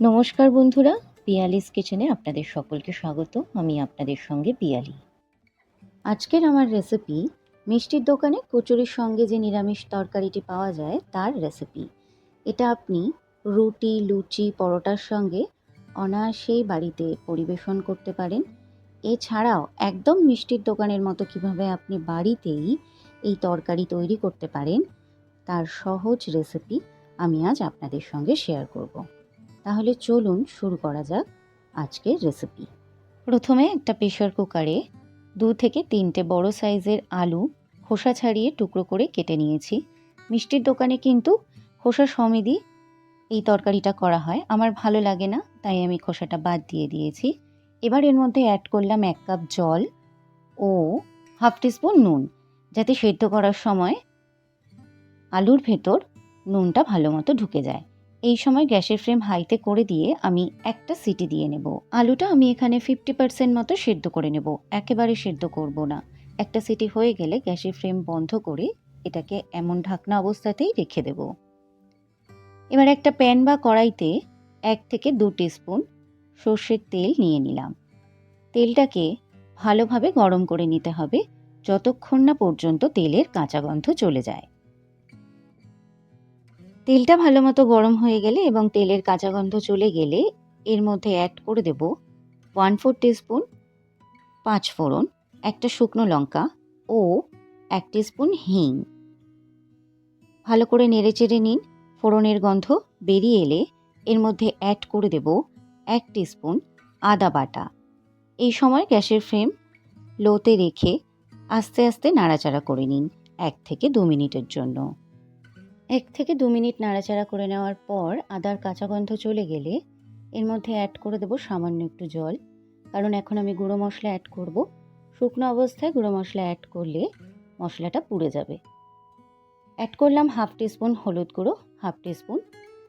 নমস্কার বন্ধুরা, পিয়ালিস কিচেনে আপনাদের সকলকে স্বাগত। আমি আপনাদের সঙ্গে পিয়ালি। আজকের আমার রেসিপি মিষ্টির দোকানে কচুরির সঙ্গে যে নিরামিষ তরকারিটি পাওয়া যায়, তার রেসিপি এটা আপনি রুটি, লুচি, পরোটার সঙ্গে অনায়াসেই বাড়িতে পরিবেশন করতে পারেন। এছাড়াও একদম মিষ্টির দোকানের মতো কীভাবে আপনি বাড়িতেই এই তরকারি তৈরি করতে পারেন, তার সহজ রেসিপি আমি আজ আপনাদের সঙ্গে শেয়ার করব। তাহলে চলুন শুরু করা যাক আজকের রেসিপি প্রথমে একটা প্রেশার কুকারে দু থেকে তিনটে বড় সাইজের আলু খোসা ছাড়িয়ে টুকরো করে কেটে নিয়েছি। মিষ্টির দোকানে কিন্তু খোসা সমেতই এই তরকারিটা করা হয়। আমার ভালো লাগে না, তাই আমি খোসাটা বাদ দিয়ে দিয়েছি। এবার এর মধ্যে অ্যাড করলাম এক কাপ জল ও হাফ টিস্পুন নুন, যাতে সেদ্ধ করার সময় আলুর ভেতর নুনটা ভালো মতো ঢুকে যায়। এই সময় গ্যাসের ফ্লেম হাইতে করে দিয়ে আমি একটা সিটি দিয়ে নেব। আলুটা আমি এখানে ফিফটি পার্সেন্ট মতো সেদ্ধ করে নেব। একেবারে সেদ্ধ করব না। একটা সিটি হয়ে গেলে গ্যাসের ফ্লেম বন্ধ করে এটাকে এমন ঢাকনা অবস্থাতেই রেখে দেব। এবার একটা প্যান বা কড়াইতে এক থেকে দু স্পুন সর্ষের তেল নিয়ে নিলাম। তেলটাকে ভালোভাবে গরম করে নিতে হবে, যতক্ষণ না পর্যন্ত তেলের কাঁচা গন্ধ চলে যায়। তেলটা ভালো মতো গরম হয়ে গেলে এবং তেলের কাঁচা গন্ধ চলে গেলে এর মধ্যে অ্যাড করে দেব ওয়ান ফোর স্পুন পাঁচ ফোড়ন, একটা শুকনো লঙ্কা ও এক স্পুন হিং। ভালো করে নেড়ে চেড়ে নিন। ফোড়নের গন্ধ বেরিয়ে এলে এর মধ্যে অ্যাড করে দেব এক স্পুন আদা বাটা। এই সময় গ্যাসের ফ্লেম লোতে রেখে আস্তে আস্তে নাড়াচাড়া করে নিন এক থেকে দু মিনিটের জন্য। এক থেকে দু মিনিট নাড়াচাড়া করে নেওয়ার পর আদার কাঁচা গন্ধ চলে গেলে এর মধ্যে অ্যাড করে দেবো সামান্য একটু জল। কারণ এখন আমি গুঁড়ো মশলা অ্যাড করব। শুকনো অবস্থায় গুঁড়ো মশলা অ্যাড করলে মশলাটা পুড়ে যাবে। অ্যাড করলাম হাফ টিস্পুন হলুদ গুঁড়ো হাফ টিস্পুন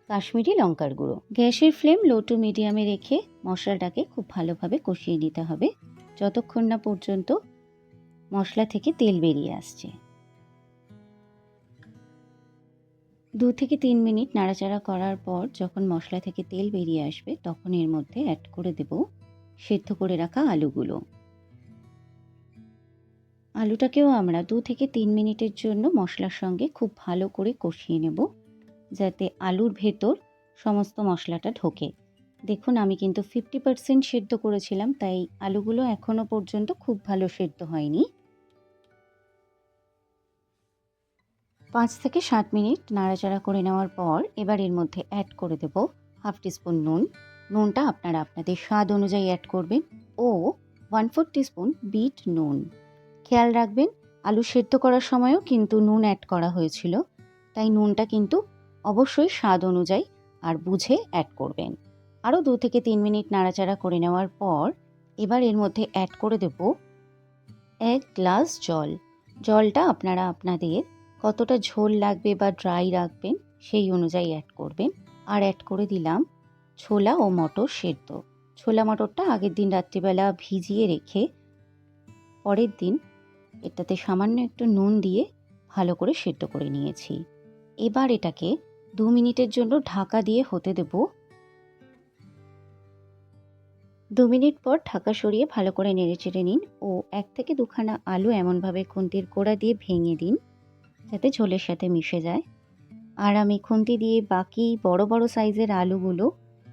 কাশ্মীরি লঙ্কার গুঁড়ো। গ্যাসের ফ্লেম লো টু মিডিয়ামে রেখে মশলাটাকে খুব ভালোভাবে কষিয়ে নিতে হবে। যতক্ষণ না পর্যন্ত মশলা থেকে তেল বেরিয়ে আসছে। দু থেকে তিন মিনিট নাড়াচাড়া করার পর যখন মশলা থেকে তেল বেরিয়ে আসবে, তখন এর মধ্যে অ্যাড করে দেব সেদ্ধ করে রাখা আলুগুলো। আলুটাকেও আমরা দু থেকে তিন মিনিটের জন্য মশলার সঙ্গে খুব ভালো করে কষিয়ে নেব, যাতে আলুর ভেতর সমস্ত মশলাটা ঢোকে। দেখুন, আমি কিন্তু ফিফটি পার্সেন্ট সেদ্ধ করেছিলাম, তাই আলুগুলো এখনও পর্যন্ত খুব ভালো সেদ্ধ হয়নি। পাঁচ থেকে সাত মিনিট নাড়াচাড়া করে নেওয়ার পর এবার এর মধ্যে অ্যাড করে দেব হাফ টিস্পুন নুন। নুনটা আপনারা আপনাদের স্বাদ অনুযায়ী অ্যাড করবেন ও ওয়ান ফোর টিস্পুন বিট নুন। খেয়াল রাখবেন, আলু সেদ্ধ করার সময়ও কিন্তু নুন অ্যাড করা হয়েছিল, তাই নুনটা কিন্তু অবশ্যই স্বাদ অনুযায়ী আর বুঝে অ্যাড করবেন। আরও দু থেকে তিন মিনিট নাড়াচাড়া করে নেওয়ার পর এবার এর মধ্যে অ্যাড করে দেব এক গ্লাস জল। জলটা আপনারা আপনাদের কতটা ঝোল লাগবে বা ড্রাই রাখবেন সেই অনুযায়ী অ্যাড করবেন। আর অ্যাড করে দিলাম ছোলা ও মটর সেদ্ধ। ছোলা মটরটা আগের দিন রাত্রিবেলা ভিজিয়ে রেখে পরের দিন এটাতে সামান্য একটু নুন দিয়ে ভালো করে সেদ্ধ করে নিয়েছি। এবার এটাকে দু মিনিটের জন্য ঢাকা দিয়ে হতে দেব। দু মিনিট পর ঢাকা সরিয়ে ভালো করে নেড়ে চেড়ে নিন ও এক থেকে দুখানা আলু এমনভাবে খুন্তির গোড়া দিয়ে ভেঙে দিন। যাতে ঝোলের সাথে মিশে যায়। আর আমি খুন্তি দিয়ে বাকি বড় বড় সাইজের আলুগুলো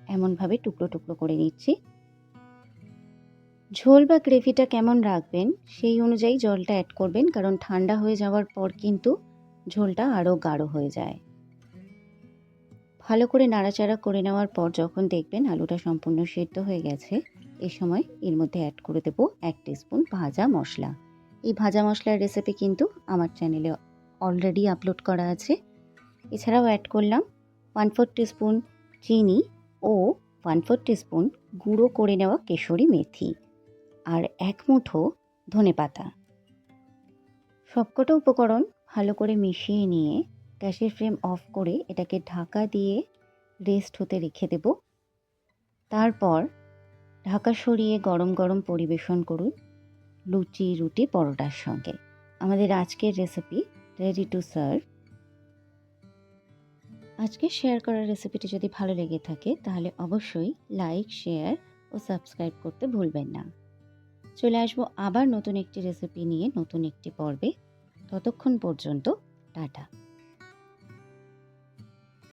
এমনভাবে টুকরো টুকরো করে নিচ্ছি। ঝোল বা গ্রেভিটা কেমন রাখবেন সেই অনুযায়ী জলটা অ্যাড করবেন, কারণ ঠান্ডা হয়ে যাওয়ার পর কিন্তু ঝোলটা আরও গাঢ় হয়ে যায়। ভালো করে নাড়াচাড়া করে নেওয়ার পর যখন দেখবেন আলুটা সম্পূর্ণ সেদ্ধ হয়ে গেছে এই সময় এর মধ্যে অ্যাড করে দেব এক স্পুন ভাজা মশলা। এই ভাজা মশলার রেসিপি কিন্তু আমার চ্যানেলে অলরেডি আপলোড করা আছে। এছাড়াও অ্যাড করলাম ওয়ান ফোর স্পুন চিনি ও ওয়ান ফোর স্পুন গুঁড়ো করে নেওয়া কেশরি মেথি আর এক মুঠো ধনে পাতা। সবকটা উপকরণ ভালো করে মিশিয়ে নিয়ে গ্যাসের ফ্লেম অফ করে এটাকে ঢাকা দিয়ে রেস্ট হতে রেখে দেব। তারপর ঢাকা সরিয়ে গরম গরম পরিবেশন করুন লুচি, রুটি, পরোটার সঙ্গে। আমাদের আজকের রেসিপি রেডি টু সার্ভ আজকে শেয়ার করা রেসিপিটি যদি ভালো লেগে থাকে, তাহলে অবশ্যই লাইক শেয়ার ও সাবস্ক্রাইব করতে ভুলবেন না। চলে আসব আবার নতুন একটি রেসিপি নিয়ে নতুন একটি পর্বে। ততক্ষণ পর্যন্ত টাটা।